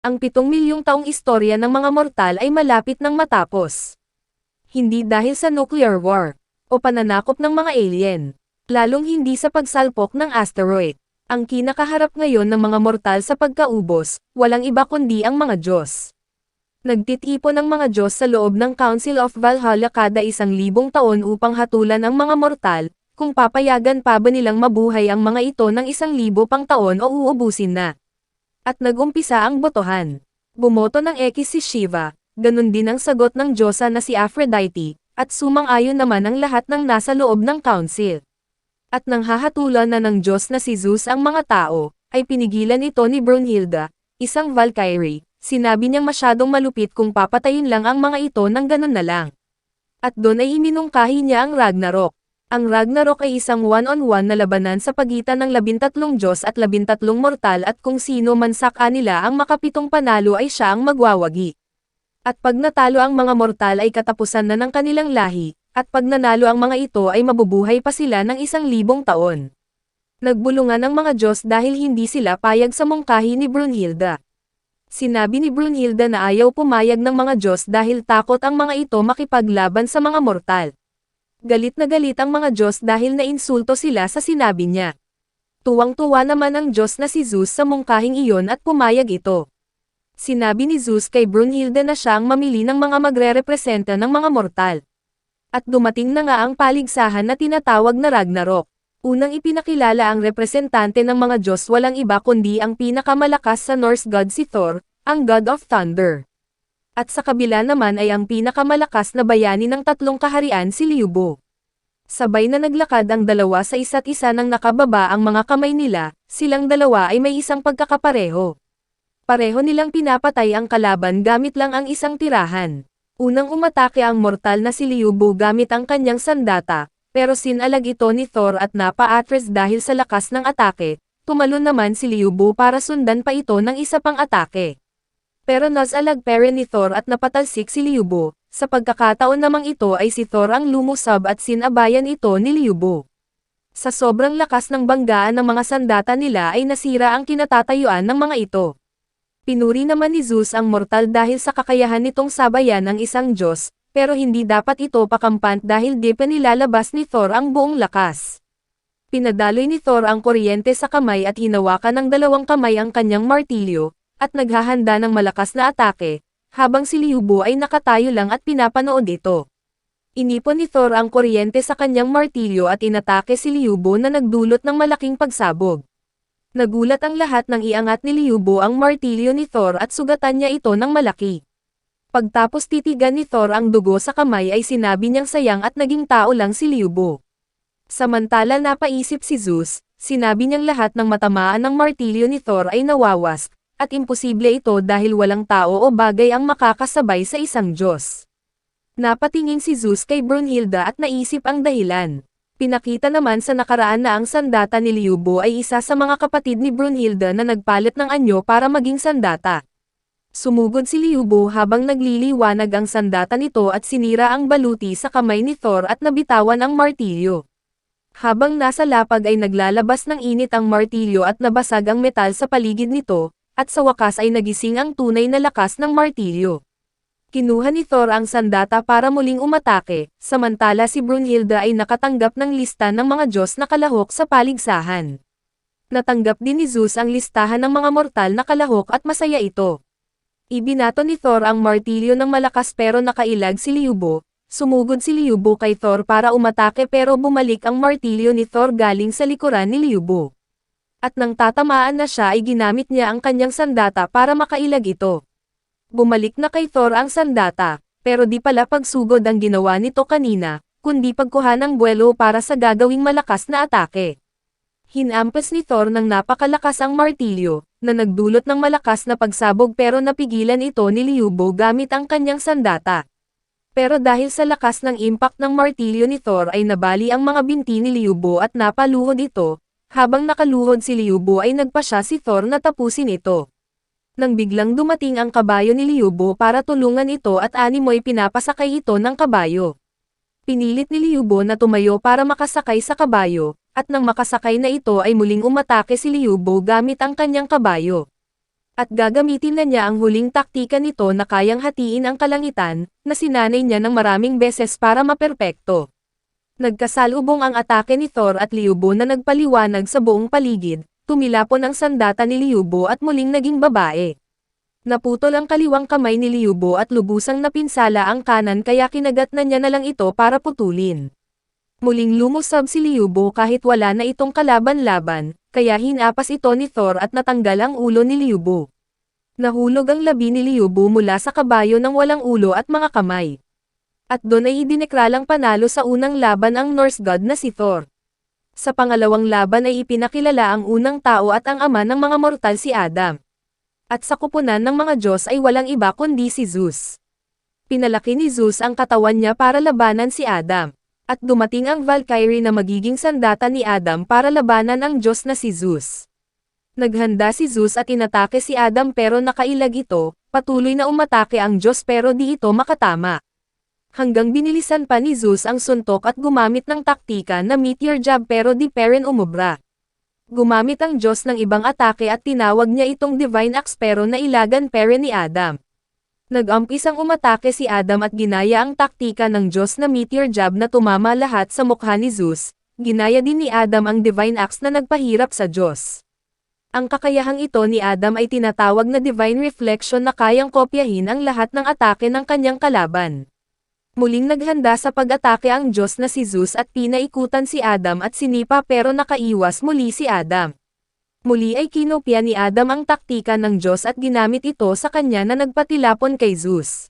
ang pitong milyong taong istorya ng mga mortal ay malapit ng matapos. Hindi dahil sa nuclear war, o pananakop ng mga alien, lalong hindi sa pagsalpok ng asteroid. Ang kinakaharap ngayon ng mga mortal sa pagkaubos, walang iba kundi ang mga Diyos. Nagtitipon ang mga Diyos sa loob ng Council of Valhalla kada isang libong taon upang hatulan ang mga mortal, kung papayagan pa ba nilang mabuhay ang mga ito ng isang libo pang taon o uubusin na. At nagumpisa ang botohan. Bumoto ng X si Shiva, ganun din ang sagot ng Diyosa na si Aphrodite, at sumang-ayon naman ang lahat ng nasa loob ng council. At nang hahatulan na ng Diyos na si Zeus ang mga tao, ay pinigilan ito ni Brunhilda, isang Valkyrie, Sinabi niyang masyadong malupit kung papatayin lang ang mga ito ng ganun na lang. At doon ay iminungkahi niya ang Ragnarok. Ang Ragnarok ay isang one-on-one na labanan sa pagitan ng labintatlong Diyos at labintatlong mortal at kung sino man sa kanila ang makapitong panalo ay siya ang magwawagi. At pag natalo ang mga mortal ay katapusan na ng kanilang lahi, at pag nanalo ang mga ito ay mabubuhay pa sila ng isang libong taon. Nagbulungan ang mga Diyos dahil hindi sila payag sa mungkahi ni Brunhilda. Sinabi ni Brunhilda na ayaw pumayag ng mga Diyos dahil takot ang mga ito makipaglaban sa mga mortal. Galit na galit ang mga Diyos dahil nainsulto sila sa sinabi niya. Tuwang-tuwa naman ang Diyos na si Zeus sa mungkahing iyon at pumayag ito. Sinabi ni Zeus kay Brunhilda na siya ang mamili ng mga magre-representa ng mga mortal. At dumating na nga ang paligsahan na tinatawag na Ragnarok. Unang ipinakilala ang representante ng mga Diyos walang iba kundi ang pinakamalakas sa Norse god si Thor, ang God of Thunder. At sa kabila naman ay ang pinakamalakas na bayani ng tatlong kaharian si Liubo. Sabay na naglakad ang dalawa sa isa't isa nang nakababa ang mga kamay nila, silang dalawa ay may isang pagkakapareho. Pareho nilang pinapatay ang kalaban gamit lang ang isang tirahan. Unang umatake ang mortal na si Liubo gamit ang kanyang sandata, pero sinalag ito ni Thor at napa-atres dahil sa lakas ng atake, tumalon naman si Liubo para sundan pa ito ng isa pang atake. Pero nasalag pere ni Thor at napatalsik si Liubo, sa pagkakataon namang ito ay si Thor ang lumusab at sinabayan ito ni Liubo. Sa sobrang lakas ng banggaan ng mga sandata nila ay nasira ang kinatatayuan ng mga ito. Pinuri naman ni Zeus ang mortal dahil sa kakayahan nitong sabayan ng isang Diyos, pero hindi dapat ito pakampant dahil di pa nilalabas ni Thor ang buong lakas. Pinadaloy ni Thor ang kuryente sa kamay at hinawakan ng dalawang kamay ang kanyang martilyo, at naghahanda ng malakas na atake, habang si Liubo ay nakatayo lang at pinapanood ito. Inipon ni Thor ang kuryente sa kanyang martilyo at inatake si Liubo na nagdulot ng malaking pagsabog. Nagulat ang lahat nang iangat ni Liubo ang martilyo ni Thor at sugatan niya ito ng malaki. Pagtapos titigan ni Thor ang dugo sa kamay ay sinabi niyang sayang at naging tao lang si Liubo. Samantala napaisip si Zeus, sinabi niyang lahat ng matamaan ng martilyo ni Thor ay nawawas, at imposible ito dahil walang tao o bagay ang makakasabay sa isang Diyos. Napatingin si Zeus kay Brunhilda at naisip ang dahilan. Pinakita naman sa nakaraan na ang sandata ni Liubo ay isa sa mga kapatid ni Brunhilda na nagpalit ng anyo para maging sandata. Sumugod si Liubo habang nagliliwanag ang sandata nito at sinira ang baluti sa kamay ni Thor at nabitawan ang martilyo. Habang nasa lapag ay naglalabas ng init ang martilyo at nabasag ang metal sa paligid nito, at sa wakas ay nagising ang tunay na lakas ng martilyo. Kinuha ni Thor ang sandata para muling umatake, samantala si Brunhilda ay nakatanggap ng lista ng mga Diyos na kalahok sa paligsahan. Natanggap din ni Zeus ang listahan ng mga mortal na kalahok at masaya ito. Ibinato ni Thor ang martilyo ng malakas pero nakailag si Liubo, sumugod si Liubo kay Thor para umatake pero bumalik ang martilyo ni Thor galing sa likuran ni Liubo. At nang tatamaan na siya ay ginamit niya ang kanyang sandata para makailag ito. Bumalik na kay Thor ang sandata, pero di pala pagsugod ang ginawa nito kanina, kundi pagkuha ng buwelo para sa gagawing malakas na atake. Hinampas ni Thor ng napakalakas ang martilyo, na nagdulot ng malakas na pagsabog pero napigilan ito ni Liubo gamit ang kanyang sandata. Pero dahil sa lakas ng impact ng martilyo ni Thor ay nabali ang mga binti ni Liubo at napaluhod ito, habang nakaluhod si Liubo ay nagpa siya si Thor na tapusin ito. Nang biglang dumating ang kabayo ni Liubo para tulungan ito at animoy pinapasakay ito ng kabayo. Pinilit ni Liubo na tumayo para makasakay sa kabayo, at nang makasakay na ito ay muling umatake si Liubo gamit ang kanyang kabayo. At gagamitin na niya ang huling taktika nito na kayang hatiin ang kalangitan, na sinanay niya ng maraming beses para maperpekto. Nagkasalubong ang atake ni Thor at Liubo na nagpaliwanag sa buong paligid, tumilapon ang sandata ni Liubo at muling naging babae. Naputol ang kaliwang kamay ni Liubo at lubusang napinsala ang kanan kaya kinagat na niya na lang ito para putulin. Muling lumusab si Liubo kahit wala na itong kalaban-laban, kaya hinapas ito ni Thor at natanggal ang ulo ni Liubo. Nahulog ang labi ni Liubo mula sa kabayo ng walang ulo at mga kamay. At doon ay idinekralang panalo sa unang laban ang Norse god na si Thor. Sa pangalawang laban ay ipinakilala ang unang tao at ang ama ng mga mortal si Adam at sa kupunan ng mga Diyos ay walang iba kundi si Zeus. Pinalaki ni Zeus ang katawan niya para labanan si Adam. At dumating ang Valkyrie na magiging sandata ni Adam para labanan ang Diyos na si Zeus. Naghanda si Zeus at inatake si Adam pero nakailag ito, patuloy na umatake ang Diyos pero di ito makatama. Hanggang binilisan pa ni Zeus ang suntok at gumamit ng taktika na meteor jab pero di pa rin umubra. Gumamit ang Diyos ng ibang atake at tinawag niya itong Divine Axe pero nailagan pere ni Adam. Nag-umpisang umatake si Adam at ginaya ang taktika ng Diyos na meteor jab na tumama lahat sa mukha ni Zeus, ginaya din ni Adam ang Divine Axe na nagpahirap sa Diyos. Ang kakayahang ito ni Adam ay tinatawag na Divine Reflection na kayang kopyahin ang lahat ng atake ng kanyang kalaban. Muling naghanda sa pag-atake ang Diyos na si Zeus at pinaikutan si Adam at sinipa pero nakaiwas muli si Adam. Muli ay kinopya ni Adam ang taktika ng Diyos at ginamit ito sa kanya na nagpatilapon kay Zeus.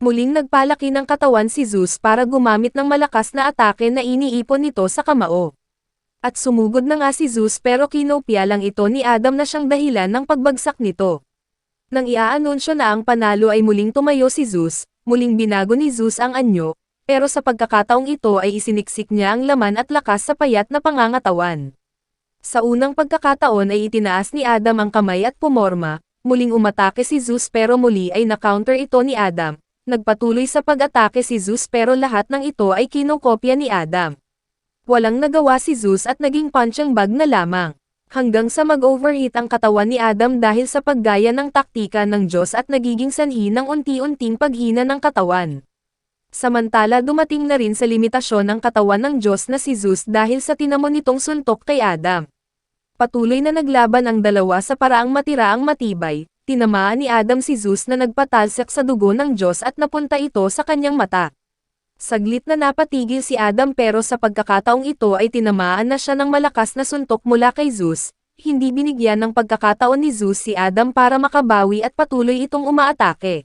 Muling nagpalaki ng katawan si Zeus para gumamit ng malakas na atake na iniipon nito sa kamao. At sumugod na nga si Zeus pero kinopya lang ito ni Adam na siyang dahilan ng pagbagsak nito. Nang iaanunsyo na ang panalo ay muling tumayo si Zeus, muling binago ni Zeus ang anyo, pero sa pagkakataong ito ay isiniksik niya ang laman at lakas sa payat na pangangatawan. Sa unang pagkakataon ay itinaas ni Adam ang kamay at pumorma, muling umatake si Zeus pero muli ay na-counter ito ni Adam, nagpatuloy sa pag-atake si Zeus pero lahat ng ito ay kinokopya ni Adam. Walang nagawa si Zeus at naging punching bag na lamang hanggang sa mag-overheat ang katawan ni Adam dahil sa paggaya ng taktika ng Diyos at nagiging sanhi ng unti-unting paghina ng katawan. Samantala dumating na rin sa limitasyon ng katawan ng Diyos na si Zeus dahil sa tinamon nitong suntok kay Adam. Patuloy na naglaban ang dalawa sa paraang matira ang matibay, tinamaan ni Adam si Zeus na nagpatalsak sa dugo ng Diyos at napunta ito sa kanyang mata. Saglit na napatigil si Adam pero sa pagkakataong ito ay tinamaan na siya ng malakas na suntok mula kay Zeus, hindi binigyan ng pagkakataon ni Zeus si Adam para makabawi at patuloy itong umaatake.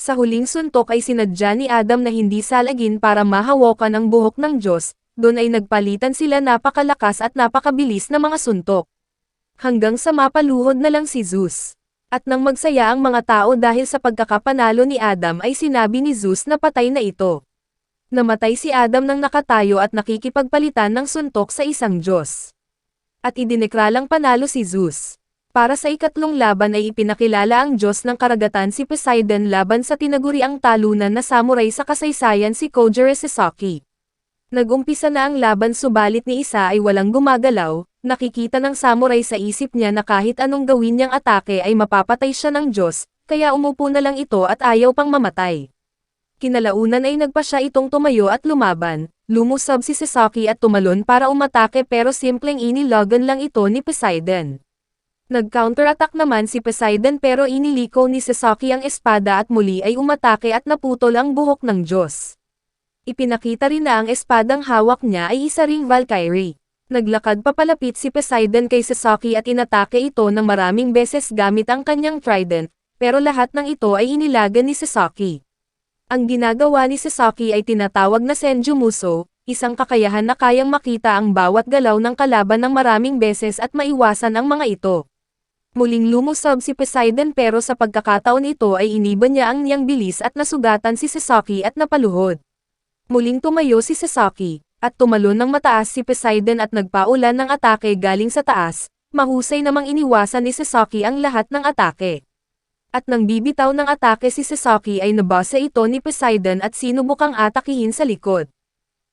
Sa huling suntok ay sinadya ni Adam na hindi salagin para mahawakan ang buhok ng Diyos, doon ay nagpalitan sila napakalakas at napakabilis na mga suntok. Hanggang sa mapaluhod na lang si Zeus. At nang magsaya ang mga tao dahil sa pagkakapanalo ni Adam ay sinabi ni Zeus na patay na ito. Namatay si Adam nang nakatayo at nakikipagpalitan ng suntok sa isang Diyos. At idinekralang panalo si Zeus. Para sa ikatlong laban ay ipinakilala ang Diyos ng karagatan si Poseidon laban sa tinaguriang talunan na samurai sa kasaysayan si Kojiro Sasaki. Nagumpisa na ang laban subalit ni isa ay walang gumagalaw, nakikita ng samurai sa isip niya na kahit anong gawin niyang atake ay mapapatay siya ng Diyos, kaya umupo na lang ito at ayaw pang mamatay. Kinalaunan ay nagpa siya itong tumayo at lumaban, lumusab si Sasaki at tumalon para umatake pero simpleng inilogan lang ito ni Poseidon. Nag-counterattack naman si Poseidon pero iniliko ni Sasaki ang espada at muli ay umatake at naputol ang buhok ng Diyos. Ipinakita rin na ang espadang hawak niya ay isa ring Valkyrie. Naglakad papalapit si Poseidon kay Sasaki at inatake ito ng maraming beses gamit ang kanyang trident, pero lahat ng ito ay inilagan ni Sasaki. Ang ginagawa ni Sasaki ay tinatawag na Senjumuso, isang kakayahan na kayang makita ang bawat galaw ng kalaban ng maraming beses at maiwasan ang mga ito. Muling lumusab si Poseidon pero sa pagkakataon ito ay iniba niya ang niyang bilis at nasugatan si Sasaki at napaluhod. Muling tumayo si Sasaki, at tumalon ng mataas si Poseidon at nagpaulan ng atake galing sa taas, mahusay namang iniwasan ni Sasaki ang lahat ng atake at nang bibitaw ng atake si Sasaki ay nabasa ito ni Poseidon at sinubukang atakihin sa likod.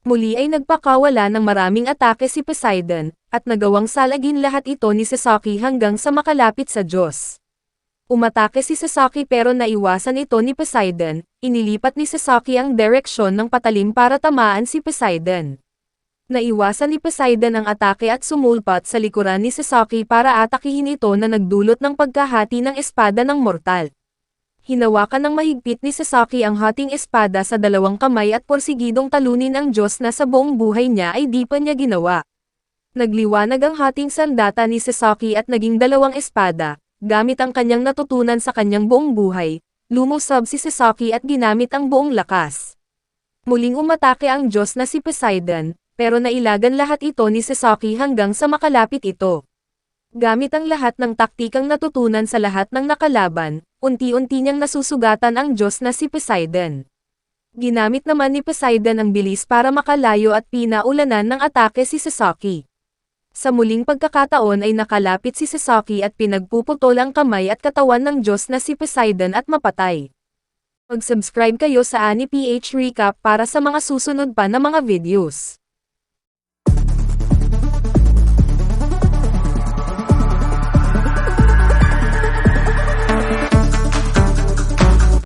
Muli ay nagpakawala ng maraming atake si Poseidon, at nagawang salagin lahat ito ni Sasaki hanggang sa makalapit sa Diyos. Umatake si Sasaki pero naiwasan ito ni Poseidon, inilipat ni Sasaki ang direksyon ng patalim para tamaan si Poseidon. Naiwasan ni Poseidon ang atake at sumulpat sa likuran ni Sasaki para atakihin ito na nagdulot ng pagkahati ng espada ng mortal. Hinawakan ng mahigpit ni Sasaki ang hating espada sa dalawang kamay at porsigidong talunin ang Diyos na sa buong buhay niya ay di pa niya ginawa. Nagliwanag ang hating sandata ni Sasaki at naging dalawang espada, gamit ang kanyang natutunan sa kanyang buong buhay, lumusab si Sasaki at ginamit ang buong lakas. Muling umatake ang Diyos na si Poseidon, pero nailagan lahat ito ni Sasaki hanggang sa makalapit ito. Gamit ang lahat ng taktikang natutunan sa lahat ng nakalaban, unti-unti niyang nasusugatan ang Diyos na si Poseidon. Ginamit naman ni Poseidon ang bilis para makalayo at pinaulanan ng atake si Sasaki. Sa muling pagkakataon ay nakalapit si Sasaki at pinagpuputol ang kamay at katawan ng Diyos na si Poseidon at mapatay. Mag-subscribe kayo sa Ani PH Recap para sa mga susunod pa na mga videos.